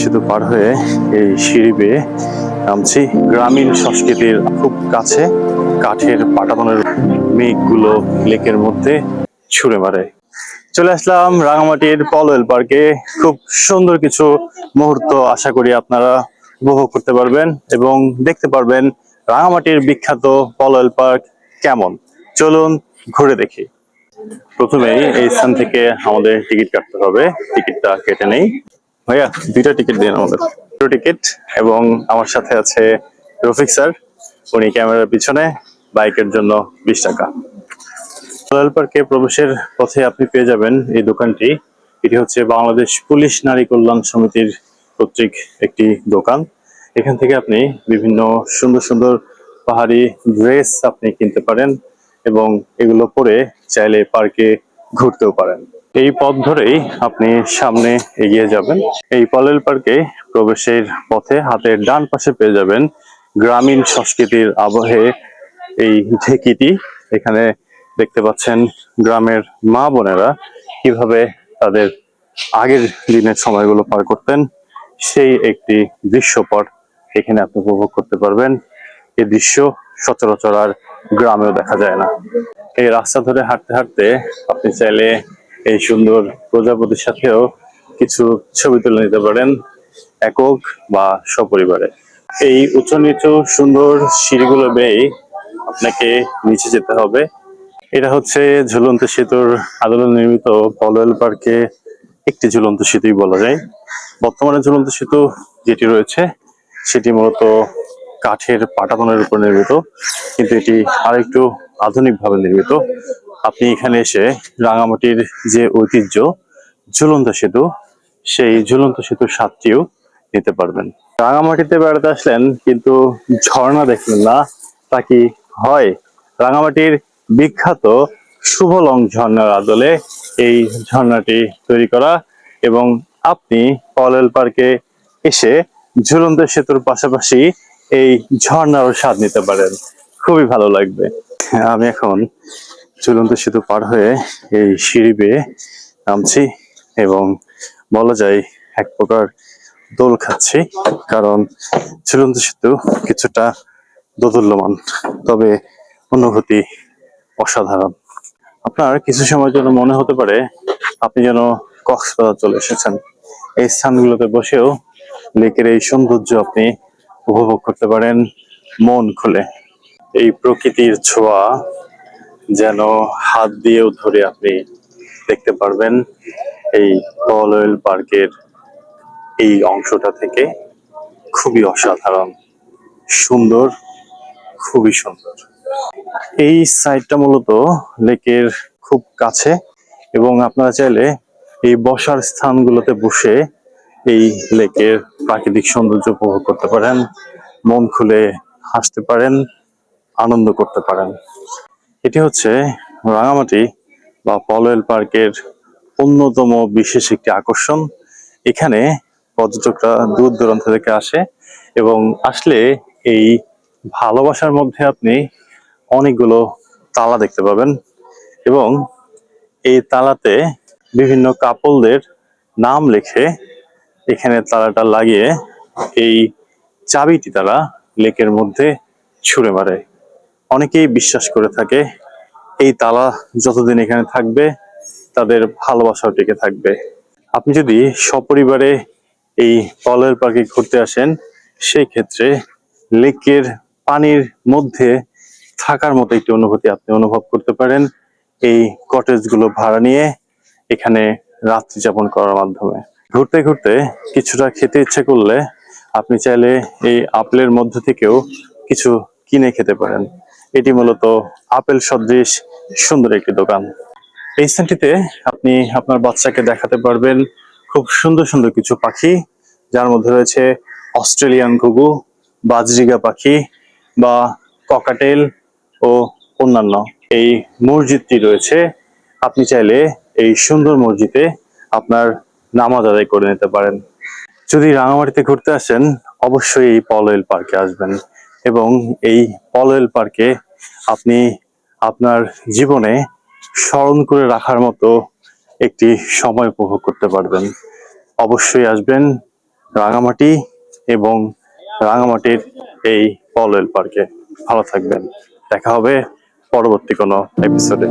সেতু পার হয়ে এই সিঁড়ি বেয়ে নামছি গ্রামীণ সংস্কৃতির খুব কাছে কাঠের পাটাতনের মেঘগুলো লেকের মধ্যে ছুঁড়ে মারে। চলে আসলাম রাঙামাটির পলওয়েল পার্কে। খুব সুন্দর কিছু মুহূর্ত আশা করি আপনারা উপভোগ করতে পারবেন এবং দেখতে পারবেন রাঙামাটির বিখ্যাত পলওয়েল পার্ক কেমন। চলুন ঘুরে দেখি। প্রথমেই এই স্থান থেকে আমাদের টিকিট কাটতে হবে। টিকিটটা কেটে নেই। ভাইয়া দুইটা টিকিট দিন আমাদের। দুটো টিকিট এবং আমার সাথে আছে রফিক স্যার। উনি ক্যামেরার পিছনে বাইকের জন্য বিশ টাকা। রয়্যাল পার্কে প্রবেশের পথে আপনি পেয়ে যাবেন এই দোকানটি। এটি হচ্ছে বাংলাদেশ পুলিশ নারী কল্যাণ সমিতির কর্তৃক একটি দোকান। এখান থেকে আপনি বিভিন্ন সুন্দর সুন্দর পাহাড়ি ড্রেস আপনি কিনতে পারেন এবং এগুলো পরে চাইলে পার্কে ঘুরতেও পারেন। এই পথ ধরেই আপনি সামনে এগিয়ে যাবেন। এই পলেল পার্কে প্রবেশের পথে হাতের ডান পাশে পেয়ে যাবেন গ্রামীণ সংস্কৃতির আবহে এই ঢেকিটি। এখানে দেখতে পাচ্ছেন গ্রামের মা বোনেরা কীভাবে তাদের আগের দিনের সময়গুলো পার করতেন। সেই একটি দৃশ্যপট এখানে আপনি উপভোগ করতে পারবেন। এই দৃশ্য সচরাচর আর গ্রামেও দেখা যায় না। এই রাস্তা ধরে হাঁটতে হাঁটতে আপনি চাইলে এই সুন্দর প্রজাপতির সাথেও কিছু ছবি তুলে নিতে পারেন একক বা সপরিবারে। এই উঁচু নিচু সুন্দর সিঁড়িগুলো বেয়ে আপনাকে নিচে যেতে হবে। এটা হচ্ছে ঝুলন্ত সেতুর আদলে নির্মিত পলওয়েল পার্কে একটি ঝুলন্ত সেতুই বলা যায়। বর্তমানে ঝুলন্ত সেতু যেটি রয়েছে, সেটি মূলত কাঠের পাটাতনের উপর নির্মিত, কিন্তু এটি আরেকটু আধুনিকভাবে নির্মিত। আপনি এখানে এসে রাঙামাটির যে ঐতিহ্য, ঝুলন্ত সেতু, সেই ঝুলন্ত সেতুর স্বাদটিও নিতে পারবেন। রাঙামাটিতে বেড়াতে আসলেন কিন্তু ঝর্ণা দেখলেন না, তা কি হয়? রাঙামাটির বিখ্যাত শুভলং ঝর্ণার আদলে এই ঝর্ণাটি তৈরি করা এবং আপনি পলেল পার্কে এসে ঝুলন্ত সেতুর পাশাপাশি এই ঝর্ণারও স্বাদ নিতে পারেন। খুবই ভালো লাগবে। আমি এখন ঝুলন্ত সেতু পার হয়ে এই সিঁড়ি বেয়ে নামছি এবং বলা যায় এক প্রকার দোল খাচ্ছি, কারণ ঝুলন্ত সেতু কিছুটা দোদুল্যমান, তবে অনুভূতি অসাধারণ। আপনার কিছু সময়ের জন্য মনে হতে পারে, আপনি যেন কক্সবাজার চলে এসেছেন। এই স্থানগুলোতে বসেও লেকের এই সৌন্দর্য আপনি উপভোগ করতে পারেন মন খুলে। এই প্রকৃতির ছোঁয়া যেন হাত দিয়েও ধরে আপনি দেখতে পারবেন এই পলওয়েল পার্কের এই অংশটা থেকে। খুবই অসাধারণ, সুন্দর, খুবই সুন্দর। এই সাইডটা মূলত লেকের খুব কাছে এবং আপনারা চাইলে এই বসার স্থানগুলোতে বসে এই লেকের প্রাকৃতিক সৌন্দর্য উপভোগ করতে পারেন, মন খুলে হাসতে পারেন, আনন্দ করতে পারেন। এটি হচ্ছে রাঙামাটি বা পলওয়েল পার্কের অন্যতম বিশেষ একটি আকর্ষণ। এখানে পর্যটকরা দূর দূরান্ত থেকে আসে এবং আসলে এই ভালোবাসার মধ্যে আপনি অনেকগুলো তালা দেখতে পাবেন এবং এই তালাতে বিভিন্ন কাপলদের নাম লিখে এখানে তালাটা লাগিয়ে এই চাবিটি তারা লেকের মধ্যে ছুঁড়ে মারে। অনেকেই বিশ্বাস করে থাকে, এই তালা যতদিন এখানে থাকবে, তাদের ভালোবাসাও টিকে থাকবে। আপনি যদি সপরিবারে এই পলের পার্কে ঘুরতে আসেন সেই ক্ষেত্রে লেকের পানির মধ্যে থাকার মতো একটি অনুভূতি আপনি অনুভব করতে পারেন, এই কটেজগুলো ভাড়া নিয়ে এখানে রাত্রি যাপন করার মাধ্যমে। ঘুরতে ঘুরতে কিছুটা খেতে ইচ্ছে করলে আপনি চাইলে এই আপেলের মধ্য থেকেও কিছু কিনে খেতে পারেন। এটি মূলত আপেল সদৃশ সুন্দর একটি দোকান। এই স্থানটিতে আপনি আপনার বাচ্চাকে দেখাতে পারবেন খুব সুন্দর সুন্দর কিছু পাখি, যার মধ্যে রয়েছে অস্ট্রেলিয়ান ঘুঘু, বাজরিগা পাখি বা ককাটেল ও অন্যান্য। এই মসজিদটি রয়েছে, আপনি চাইলে এই সুন্দর মসজিদে আপনার নামাজ আদায় করে নিতে পারেন। যদি রাঙামাটিতে ঘুরতে আসেন, অবশ্যই এই পলওয়েল পার্কে আসবেন। এবং এই পলওয়েল পার্কে আপনি আপনার জীবনে স্মরণ করে রাখার মতো একটি সময় উপভোগ করতে পারবেন। অবশ্যই আসবেন রাঙামাটি এবং রাঙামাটির এই পলয়েল পার্কে ভালো থাকবেন। দেখা হবে পরবর্তী কোনো এপিসোডে